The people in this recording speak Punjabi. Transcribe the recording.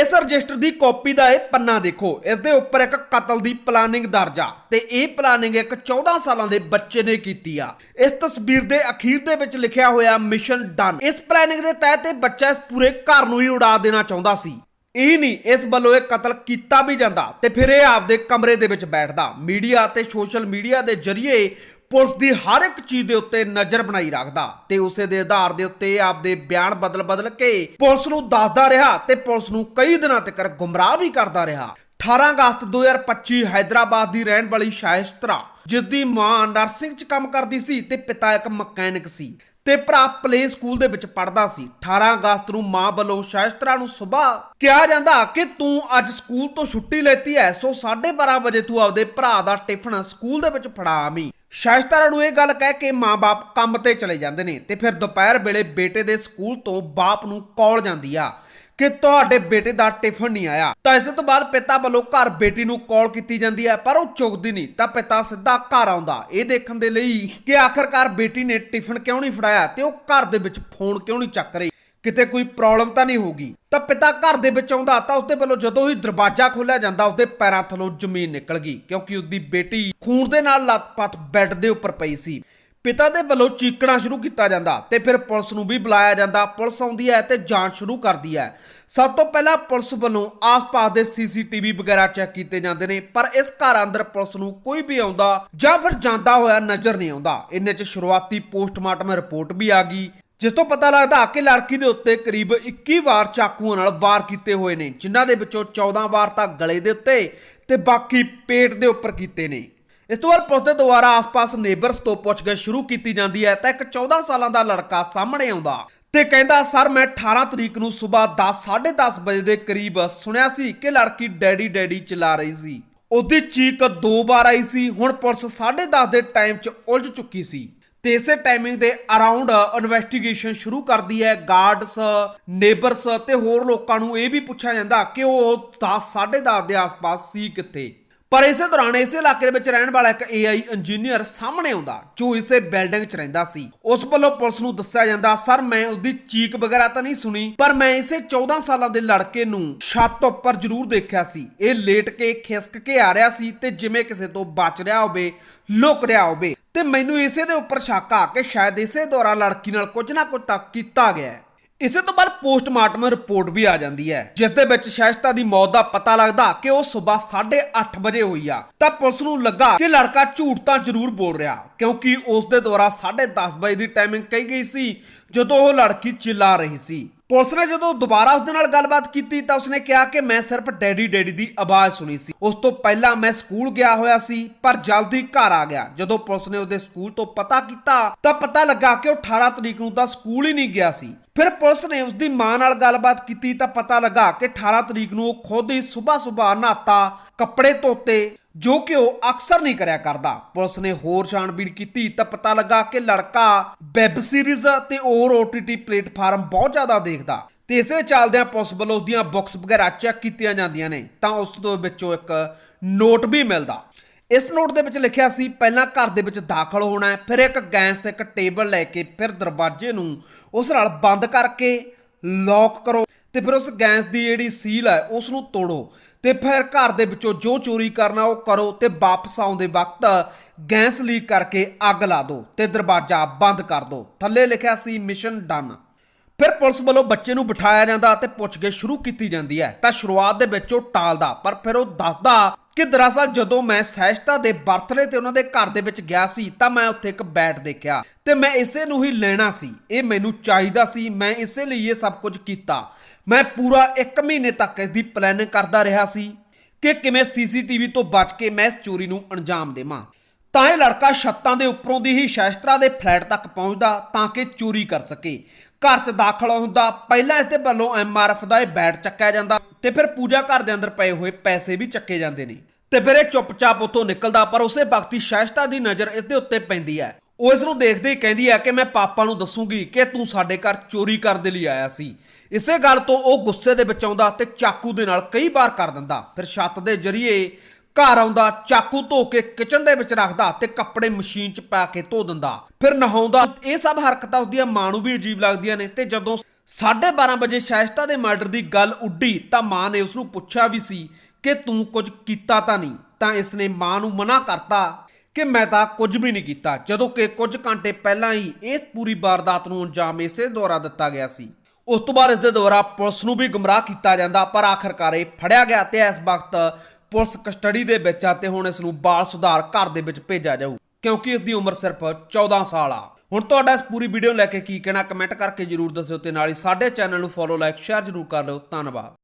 ਇਸ ਰਜਿਸਟਰ ਦੀ ਕਾਪੀ ਦਾ ਇਹ ਪੰਨਾ ਦੇਖੋ। ਇਸ ਦੇ ਉੱਪਰ ਇੱਕ ਕਤਲ ਦੀ ਪਲਾਨਿੰਗ ਦਰਜ ਆ ਤੇ ਇਹ ਪਲਾਨਿੰਗ ਇੱਕ 14 ਸਾਲਾਂ ਦੇ ਬੱਚੇ ਨੇ ਕੀਤੀ ਆ। ਇਸ ਤਸਵੀਰ ਦੇ ਅਖੀਰ ਦੇ ਵਿੱਚ ਲਿਖਿਆ ਹੋਇਆ ਮਿਸ਼ਨ ਡਨ ਇਸ ਪਲਾਨਿੰਗ ਦੇ ਤਹਿਤ ਇਹ ਬੱਚਾ ਇਸ ਪੂਰੇ ਘਰ ਨੂੰ ਹੀ ਉਡਾ ਦੇਣਾ ਚਾਹੁੰਦਾ ਸੀ। ਇਹ ਨਹੀਂ, ਇਸ ਵੱਲੋਂ ਇਹ ਕਤਲ ਕੀਤਾ ਵੀ ਜਾਂਦਾ ਤੇ ਫਿਰ ਇਹ ਆਪਦੇ ਕਮਰੇ ਦੇ ਵਿੱਚ ਬੈਠਦਾ। ਮੀਡੀਆ ਤੇ ਸੋਸ਼ਲ ਮੀਡੀਆ ਦੇ ਜ਼ਰੀਏ ਪੁਲਿਸ ਦੀ ਹਰ ਇੱਕ ਚੀਜ਼ ਦੇ ਉੱਤੇ ਨਜ਼ਰ ਬਣਾਈ ਰੱਖਦਾ ਤੇ ਉਸੇ ਦੇ ਆਧਾਰ ਦੇ ਉੱਤੇ ਆਪਦੇ ਬਿਆਨ ਬਦਲ-ਬਦਲ ਕੇ ਪੁਲਿਸ ਨੂੰ ਦੱਸਦਾ ਰਿਹਾ ਤੇ ਪੁਲਿਸ ਨੂੰ ਕਈ ਦਿਨਾਂ ਤੱਕ ਗੁੰਮਰਾਹ ਵੀ ਕਰਦਾ ਰਿਹਾ। 18 ਅਗਸਤ 2025 ਹైదరాబాద్ ਦੀ ਰਹਿਣ ਵਾਲੀ ਸ਼ਾਇਸਤਰਾ ਜਿਸ ਦੀ ਮਾਂ ਨਰਸਿੰਗ 'ਚ ਕੰਮ ਕਰਦੀ ਸੀ ਤੇ ਪਿਤਾ ਇੱਕ ਮਕੈਨਿਕ ਸੀ। ਤੇ ਭਰਾ ਪਲੇ ਸਕੂਲ ਦੇ ਵਿੱਚ ਪੜਦਾ ਸੀ। 18 ਅਗਸਤ ਨੂੰ ਮਾਂ ਵੱਲੋਂ ਸ਼ਾਇਸਤਰਾ ਨੂੰ ਸਵੇਰ ਕਿਹਾ ਜਾਂਦਾ ਕਿ ਤੂੰ ਅੱਜ ਸਕੂਲ ਤੋਂ ਛੁੱਟੀ ਲੈਤੀ ਐ, ਸੋ 12:30 ਵਜੇ ਤੂੰ ਆਪਦੇ ਭਰਾ ਦਾ ਟਿਫਨ ਸਕੂਲ ਦੇ ਵਿੱਚ ਫੜਾ ਆਵੀਂ। ਸ਼ਾਇਸਤਰਾ ਨੂੰ ਇਹ ਗੱਲ ਕਹਿ ਕੇ ਮਾਂ-ਬਾਪ ਕੰਮ ਤੇ ਚਲੇ ਜਾਂਦੇ ਨੇ ਤੇ ਫਿਰ ਦੁਪਹਿਰ ਵੇਲੇ ਬੇਟੇ ਦੇ ਸਕੂਲ ਤੋਂ ਬਾਪ ਨੂੰ ਕਾਲ ਜਾਂਦੀ ਆ। ਕਿ ਤੁਹਾਡੇ ਬੇਟੇ ਦਾ ਟਿਫਨ ਨਹੀਂ ਆਇਆ। ਤਾਂ ਇਸ ਤੋਂ ਬਾਅਦ ਪਿਤਾ ਵੱਲੋਂ ਘਰ ਬੇਟੀ ਨੂੰ ਕਾਲ ਕੀਤੀ ਜਾਂਦੀ ਹੈ, ਪਰ ਉਹ ਚੁੱਕਦੀ ਨਹੀਂ। ਤਾਂ ਪਿਤਾ ਸਿੱਧਾ ਘਰ ਆਉਂਦਾ। ਇਹ ਦੇਖਣ ਦੇ ਲਈ ਕਿ ਆਖਰਕਾਰ ਬੇਟੀ ਨੇ ਟਿਫਨ ਕਿਉਂ ਨਹੀਂ ਫੜਾਇਆ ਤੇ ਉਹ ਘਰ ਦੇ ਵਿੱਚ ਫੋਨ ਕਿਉਂ ਨਹੀਂ ਚੱਕ ਰਹੀ? ਕਿਤੇ ਕੋਈ ਪ੍ਰੋਬਲਮ ਤਾਂ ਨਹੀਂ ਹੋਗੀ ਤਾਂ ਪਿਤਾ ਘਰ ਦੇ ਵਿੱਚ ਆਉਂਦਾ ਤਾਂ ਉਸਦੇ ਵੱਲੋਂ ਜਦੋਂ ਹੀ ਦਰਵਾਜ਼ਾ ਖੋਲਿਆ ਜਾਂਦਾ, ਉਸਦੇ ਪੈਰਾਂ ਥੱਲੋਂ ਜ਼ਮੀਨ ਨਿਕਲ ਗਈ, ਕਿਉਂਕਿ ਉਸਦੀ ਬੇਟੀ ਖੂਨ ਦੇ ਨਾਲ ਲੱਤ-ਪੱਤ ਬੈੱਡ ਦੇ ਉੱਪਰ ਪਈ ਸੀ। ਪਿਤਾ ਦੇ ਵੱਲੋਂ ਚੀਕਣਾ ਸ਼ੁਰੂ ਕੀਤਾ ਜਾਂਦਾ ਤੇ ਫਿਰ ਪੁਲਿਸ ਨੂੰ ਵੀ ਬੁਲਾਇਆ ਜਾਂਦਾ। ਪੁਲਿਸ ਆਉਂਦੀ ਹੈ ਤੇ ਜਾਂਚ ਸ਼ੁਰੂ ਕਰਦੀ ਹੈ। ਸਭ ਤੋਂ ਪਹਿਲਾਂ ਪੁਲਿਸ ਵੱਲੋਂ ਆਸ-ਪਾਸ ਦੇ ਸੀਸੀਟੀਵੀ ਵਗੈਰਾ ਚੈੱਕ ਕੀਤੇ ਜਾਂਦੇ ਨੇ, ਪਰ ਇਸ ਘਰ ਅੰਦਰ ਪੁਲਿਸ ਨੂੰ ਕੋਈ ਵੀ ਆਉਂਦਾ ਜਾਂ ਫਿਰ ਜਾਂਦਾ ਹੋਇਆ ਨਜ਼ਰ ਨਹੀਂ ਆਉਂਦਾ। ਇੰਨੇ 'ਚ ਸ਼ੁਰੂਆਤੀ ਪੋਸਟਮਾਰਟਮ ਰਿਪੋਰਟ ਵੀ ਆ ਗਈ, ਜਿਸ ਤੋਂ ਪਤਾ ਲੱਗਦਾ ਕਿ ਲੜਕੀ ਦੇ ਉੱਤੇ ਕਰੀਬ 21 ਵਾਰ ਚਾਕੂਆਂ ਨਾਲ ਵਾਰ ਕੀਤੇ ਹੋਏ ਨੇ, ਜਿਨ੍ਹਾਂ ਦੇ ਵਿੱਚੋਂ 14 ਵਾਰ ਤਾਂ ਗਲੇ ਦੇ ਉੱਤੇ ਤੇ ਬਾਕੀ ਪੇਟ ਦੇ ਉੱਪਰ ਕੀਤੇ ਨੇ। ਇਸ ਤੋਂ ਬਾਅਦ ਪੁਲਿਸ ਦੇ ਦੁਆਰਾ ਆਸ-ਪਾਸ ਨੇਬਰਸ ਤੋਂ ਪੁੱਛਗਿੱਛ ਸ਼ੁਰੂ ਕੀਤੀ ਜਾਂਦੀ ਹੈ ਤਾਂ ਇੱਕ 14 ਸਾਲਾਂ ਦਾ ਲੜਕਾ ਸਾਹਮਣੇ ਆਉਂਦਾ ਤੇ ਕਹਿੰਦਾ, ਸਰ, ਮੈਂ 18 ਤਰੀਕ ਨੂੰ ਸਵੇਰ 10 10:30 ਵਜੇ ਦੇ ਕਰੀਬ ਸੁਣਿਆ ਸੀ ਕਿ ਲੜਕੀ ਡੈਡੀ ਡੈਡੀ ਚਲਾ ਰਹੀ ਸੀ। ਉਹਦੀ ਚੀਕ ਦੋ ਵਾਰ ਆਈ ਸੀ, ਹੁਣ ਪੁਲਿਸ 10:30 ਦੇ ਟਾਈਮ 'ਚ ਉਲਝ ਚੁੱਕੀ ਸੀ ਤੇ ਇਸੇ ਟਾਈਮਿੰਗ ਦੇ ਅਰਾਊਂਡ ਇਨਵੈਸਟੀਗੇਸ਼ਨ ਸ਼ੁਰੂ ਕਰਦੀ ਹੈ। ਗਾਰਡਸ ਨੇਬਰਸ ਤੇ ਹੋਰ ਲੋਕਾਂ ਨੂੰ ਇਹ ਵੀ ਪੁੱਛਿਆ ਜਾਂਦਾ ਕਿ ਉਹ 10 10:30 ਦੇ ਆਸ-ਪਾਸ ਸੀ ਕਿੱਥੇ? ਪਰ ਇਸੇ ਦੌਰਾਨ ਇਸੇ ਇਲਾਕੇ ਦੇ ਵਿੱਚ ਰਹਿਣ ਵਾਲਾ ਇੱਕ AI ਇੰਜੀਨੀਅਰ ਸਾਹਮਣੇ ਆਉਂਦਾ, ਜੋ ਇਸੇ ਬਿਲਡਿੰਗ 'ਚ ਰਹਿੰਦਾ ਸੀ। ਉਸ ਵੱਲੋਂ ਪੁਲਿਸ ਨੂੰ ਦੱਸਿਆ ਜਾਂਦਾ, ਸਰ, ਮੈਂ ਉਸਦੀ ਚੀਕ ਵਗੈਰਾ ਤਾਂ ਨਹੀਂ ਸੁਣੀ, ਪਰ ਮੈਂ ਇਸੇ 14 ਸਾਲਾਂ ਦੇ ਲੜਕੇ ਨੂੰ ਛੱਤ ਉੱਪਰ ਜ਼ਰੂਰ ਦੇਖਿਆ ਸੀ। ਇਹ ਲੇਟ ਕੇ, ਖਿਸਕ ਕੇ ਆ ਰਿਹਾ ਸੀ ਤੇ ਜਿਵੇਂ ਕਿਸੇ ਤੋਂ ਬਚ ਰਿਹਾ ਹੋਵੇ, ਲੁਕ ਰਿਹਾ ਹੋਵੇ। ਤੇ ਮੈਨੂੰ ਇਸੇ ਦੇ ਉੱਪਰ ਸ਼ੱਕ ਆ ਕਿ ਸ਼ਾਇਦ ਇਸੇ ਦੌਰਾਨ ਲੜਕੀ ਨਾਲ ਕੁਝ ਨਾ ਕੁਝ ਤਾਂ ਕੀਤਾ ਗਿਆ ਹੈ। ਇਸੇ ਤੋਂ ਬਾਅਦ ਪੋਸਟਮਾਰਟਮ ਰਿਪੋਰਟ ਵੀ ਆ ਜਾਂਦੀ ਹੈ ਜਿਸ ਦੇ ਵਿੱਚ ਸ਼ਾਇਸਤਾ ਦੀ ਮੌਤ ਦਾ ਪਤਾ ਲੱਗਦਾ ਕਿ ਉਹ ਸਵੇਰ 8:30 ਵਜੇ ਹੋਈ ਆ। ਤਾਂ ਪੁਲਿਸ ਨੂੰ ਲੱਗਾ ਕਿ ਲੜਕਾ ਝੂਠ ਤਾਂ ਜ਼ਰੂਰ ਬੋਲ ਰਿਹਾ, ਕਿਉਂਕਿ ਉਸ ਦੇ ਦੁਆਰਾ 10:30 ਵਜੇ ਦੀ ਟਾਈਮਿੰਗ ਕਹੀ ਗਈ ਸੀ, ਜਦੋਂ ਉਹ ਲੜਕੀ ਚਿੱਲਾ ਰਹੀ ਸੀ। ਪੁਲਿਸ ਨੇ ਜਦੋਂ ਦੁਬਾਰਾ ਉਸ ਦੇ ਨਾਲ ਗੱਲਬਾਤ ਕੀਤੀ ਤਾਂ ਉਸਨੇ ਕਿਹਾ ਕਿ ਮੈਂ ਸਿਰਫ ਡੈਡੀ ਡੈਡੀ ਦੀ ਆਵਾਜ਼ ਸੁਣੀ ਸੀ। ਉਸ ਤੋਂ ਪਹਿਲਾਂ ਮੈਂ ਸਕੂਲ ਗਿਆ ਹੋਇਆ ਸੀ, ਪਰ ਜਲਦੀ ਘਰ ਆ ਗਿਆ। ਜਦੋਂ ਪੁਲਿਸ ਨੇ ਉਹਦੇ ਸਕੂਲ ਤੋਂ ਪਤਾ ਕੀਤਾ, ਤਾਂ ਪਤਾ ਲੱਗਾ ਕਿ ਉਹ 18 ਤਰੀਕ ਨੂੰ ਤਾਂ ਸਕੂਲ ਹੀ ਨਹੀਂ ਗਿਆ ਸੀ। ਫਿਰ ਪੁਲਿਸ ਨੇ ਉਸ ਦੀ ਮਾਂ ਨਾਲ ਗੱਲਬਾਤ ਕੀਤੀ ਤਾਂ ਪਤਾ ਲੱਗਾ ਕਿ 18 ਤਰੀਕ ਨੂੰ ਉਹ ਖੁਦ ਹੀ ਸਵੇਰ ਸਵੇਰ ਨਹਾਤਾ, ਕੱਪੜੇ ਧੋਤੇ ਜੋ ਕਿ ਉਹ ਅਕਸਰ ਨਹੀਂ ਕਰਿਆ ਕਰਦਾ। ਪੁਲਿਸ ਨੇ ਹੋਰ ਛਾਣਬੀਣ ਕੀਤੀ ਤਾਂ ਪਤਾ ਲੱਗਾ ਕਿ ਲੜਕਾ ਵੈਬ ਸੀਰੀਜ਼ ਤੇ ਹੋਰ OTT ਪਲੇਟਫਾਰਮ ਬਹੁਤ ਜ਼ਿਆਦਾ ਦੇਖਦਾ ਤੇ ਇਸੇ ਚੱਲਦਿਆਂ ਪੁਲਿਸ ਵੱਲੋਂ ਉਸਦੀਆਂ ਬੁੱਕਸ ਵਗੈਰਾ ਚੈੱਕ ਕੀਤੀਆਂ ਜਾਂਦੀਆਂ ਨੇ ਤਾਂ ਉਸ ਤੋਂ ਵਿੱਚੋਂ ਇੱਕ ਨੋਟ ਵੀ ਮਿਲਦਾ। ਇਸ ਨੋਟ ਦੇ ਵਿੱਚ ਲਿਖਿਆ ਸੀ, ਪਹਿਲਾਂ ਘਰ ਦੇ ਵਿੱਚ ਦਾਖਲ ਹੋਣਾ ਹੈ, ਫਿਰ ਇੱਕ ਗੈਸ, ਇੱਕ ਟੇਬਲ ਲੈ ਕੇ ਫਿਰ ਦਰਵਾਜ਼ੇ ਨੂੰ ਉਸ ਨਾਲ ਬੰਦ ਕਰਕੇ ਲੌਕ ਕਰੋ। ਤੇ ਫਿਰ ਉਸ ਗੈਸ ਦੀ ਜਿਹੜੀ ਸੀਲ ਹੈ ਉਸ ਨੂੰ ਤੋੜੋ ਤੇ ਫਿਰ ਘਰ ਦੇ ਵਿੱਚੋਂ ਜੋ ਚੋਰੀ ਕਰਨਾ ਉਹ ਕਰੋ ਤੇ ਵਾਪਸ ਆਉਂਦੇ ਵਕਤ ਗੈਸ ਲੀਕ ਕਰਕੇ ਅੱਗ ਲਾ ਦਿਓ ਤੇ ਦਰਵਾਜ਼ਾ ਬੰਦ ਕਰ ਦਿਓ। ਥੱਲੇ ਲਿਖਿਆ ਸੀ ਮਿਸ਼ਨ ਡਨ ਫਿਰ ਪੁਲਿਸ ਵੱਲੋਂ ਬੱਚੇ ਨੂੰ ਬਿਠਾਇਆ ਜਾਂਦਾ ਤੇ ਪੁੱਛਗਿੱਛ ਸ਼ੁਰੂ ਕੀਤੀ ਜਾਂਦੀ ਹੈ। ਤਾਂ ਸ਼ੁਰੂਆਤ ਦੇ ਵਿੱਚ ਉਹ ਟਾਲਦਾ, ਪਰ ਫਿਰ ਉਹ ਦੱਸਦਾ ਕਿ ਦਰਅਸਲ ਜਦੋਂ ਮੈਂ ਸਹਿਜਤਾ ਦੇ ਬਰਥਡੇ ਤੇ ਉਹਨਾਂ ਦੇ ਘਰ ਦੇ ਵਿੱਚ ਗਿਆ ਸੀ, ਤਾਂ ਮੈਂ ਉੱਥੇ ਇੱਕ ਬੈਟ ਦੇਖਿਆ ਤੇ ਮੈਂ ਇਸੇ ਨੂੰ ਹੀ ਲੈਣਾ ਸੀ। ਇਹ ਮੈਨੂੰ ਚਾਹੀਦਾ ਸੀ, ਮੈਂ ਇਸੇ ਲਈ ਇਹ ਸਭ ਕੁਝ ਕੀਤਾ। ਮੈਂ ਪੂਰਾ 1 ਮਹੀਨੇ ਤੱਕ ਇਸ ਦੀ ਪਲੈਨਿੰਗ ਕਰਦਾ ਰਿਹਾ ਸੀ ਕਿ ਕਿਵੇਂ ਸੀਸੀਟੀਵੀ ਤੋਂ ਬਚ ਕੇ ਮੈਂ ਇਸ ਚੋਰੀ ਨੂੰ ਅੰਜਾਮ ਦੇਵਾਂ। ਤਾਂ ਇਹ ਲੜਕਾ ਛੱਤਾਂ ਦੇ ਉੱਪਰੋਂ ਦੀ ਹੀ ਸ਼ਾਇਸਤਰਾ ਦੇ ਫਲੈਟ ਤੱਕ ਪਹੁੰਚਦਾ ਤਾਂ ਕਿ ਚੋਰੀ ਕਰ ਸਕੇ। ਘਰ 'ਚ ਦਾਖਲ ਹੁੰਦਾ। ਪਹਿਲਾਂ ਇਸ ਦੇ ਵੱਲੋਂ ਐਮਆਰਐਫ ਦਾ ਇਹ ਬੈਟ ਚੱਕਿਆ ਜਾਂਦਾ ਤੇ ਫਿਰ ਪੂਜਾ ਘਰ ਦੇ ਅੰਦਰ ਪਏ ਹੋਏ ਪੈਸੇ ਵੀ ਚੱਕੇ ਜਾਂਦੇ ਨੇ। ਤੇ ਫਿਰ ਇਹ ਚੁੱਪਚਾਪ ਉੱਥੋਂ ਨਿਕਲਦਾ, ਪਰ ਉਸੇ ਵਕਤ ਹੀ ਸ਼ਾਇਸਤਾ ਦੀ ਨਜ਼ਰ ਇਸ ਦੇ ਉੱਤੇ ਪੈਂਦੀ ਹੈ। ਉਹ ਇਸ ਨੂੰ ਦੇਖਦੇ ਹੀ ਕਹਿੰਦੀ ਹੈ ਕਿ ਮੈਂ ਪਾਪਾ ਨੂੰ ਦੱਸੂਗੀ ਕਿ ਤੂੰ ਸਾਡੇ ਘਰ ਚੋਰੀ ਕਰਨ ਦੇ ਲਈ ਆਇਆ ਸੀ। ਇਸੇ ਗੱਲ ਤੋਂ ਉਹ ਗੁੱਸੇ ਦੇ ਵਿੱਚ ਆਉਂਦਾ ਤੇ ਚਾਕੂ ਦੇ ਨਾਲ ਕਈ ਵਾਰ ਕਰ ਦਿੰਦਾ। ਫਿਰ ਛੱਤ ਦੇ ਜ਼ਰੀਏ ਘਰ ਆਉਂਦਾ, ਚਾਕੂ ਧੋ ਕੇ ਕਿਚਨ ਦੇ ਵਿੱਚ ਰੱਖਦਾ ਤੇ ਕੱਪੜੇ ਮਸ਼ੀਨ 'ਚ ਪਾ ਕੇ ਧੋ ਦਿੰਦਾ। ਫਿਰ ਨਹਾਉਂਦਾ, ਇਹ ਸਭ ਹਰਕਤਾਂ ਉਸਦੀਆਂ ਮਾਂ ਨੂੰ ਵੀ ਅਜੀਬ ਲੱਗਦੀਆਂ ਨੇ ਤੇ ਜਦੋਂ 12:30 ਵਜੇ ਸ਼ਾਇਸਤਾ ਦੇ ਮਰਡਰ ਦੀ ਗੱਲ ਉੱਡੀ ਤਾਂ ਮਾਂ ਨੇ ਉਸ ਨੂੰ ਪੁੱਛਿਆ ਵੀ ਸੀ ਕਿ ਤੂੰ ਕੁਝ ਕੀਤਾ ਤਾਂ ਨਹੀਂ, ਤਾਂ ਇਸ ਨੇ ਮਾਂ ਨੂੰ ਮਨਾ ਕਰਤਾ ਕਿ ਮੈਂ ਤਾਂ ਕੁਝ ਵੀ ਨਹੀਂ ਕੀਤਾ, ਜਦੋਂ ਕਿ ਕੁਝ ਘੰਟੇ ਪਹਿਲਾਂ ਹੀ ਇਸ ਪੂਰੀ ਵਾਰਦਾਤ ਨੂੰ ਅੰਜਾਮ ਇਸੇ ਦੁਆਰਾ ਦਿੱਤਾ ਗਿਆ ਸੀ। ਉਸ ਤੋਂ ਬਾਅਦ ਇਸ ਦੇ ਦੁਆਰਾ ਪੁਲਿਸ ਨੂੰ ਵੀ ਗੁੰਮਰਾਹ ਕੀਤਾ ਜਾਂਦਾ, ਪਰ ਆਖਰਕਾਰ ਇਹ ਫੜਿਆ ਗਿਆ ਤੇ ਇਸ ਵਕਤ ਪੁਲਿਸ ਕਸਟਡੀ ਦੇ ਵਿੱਚ ਆ ਤੇ ਹੁਣ ਇਸ ਨੂੰ ਬਾਲ ਸੁਧਾਰ ਘਰ ਦੇ ਵਿੱਚ ਭੇਜਿਆ ਜਾਊ, ਕਿਉਂਕਿ ਇਸ ਦੀ ਉਮਰ ਸਿਰਫ 14 ਸਾਲ ਆ। ਹੁਣ ਤੁਹਾਡਾ ਇਸ ਪੂਰੀ ਵੀਡੀਓ ਨੂੰ ਲੈ ਕੇ ਕੀ ਕਹਿਣਾ ਕਮੈਂਟ ਕਰਕੇ ਜਰੂਰ ਦੱਸਿਓ ਤੇ ਨਾਲ ਹੀ ਸਾਡੇ ਚੈਨਲ ਨੂੰ ਫੋਲੋ ਲਾਈਕ ਸ਼ੇਅਰ ਜਰੂਰ ਕਰ ਲਿਓ। ਧੰਨਵਾਦ।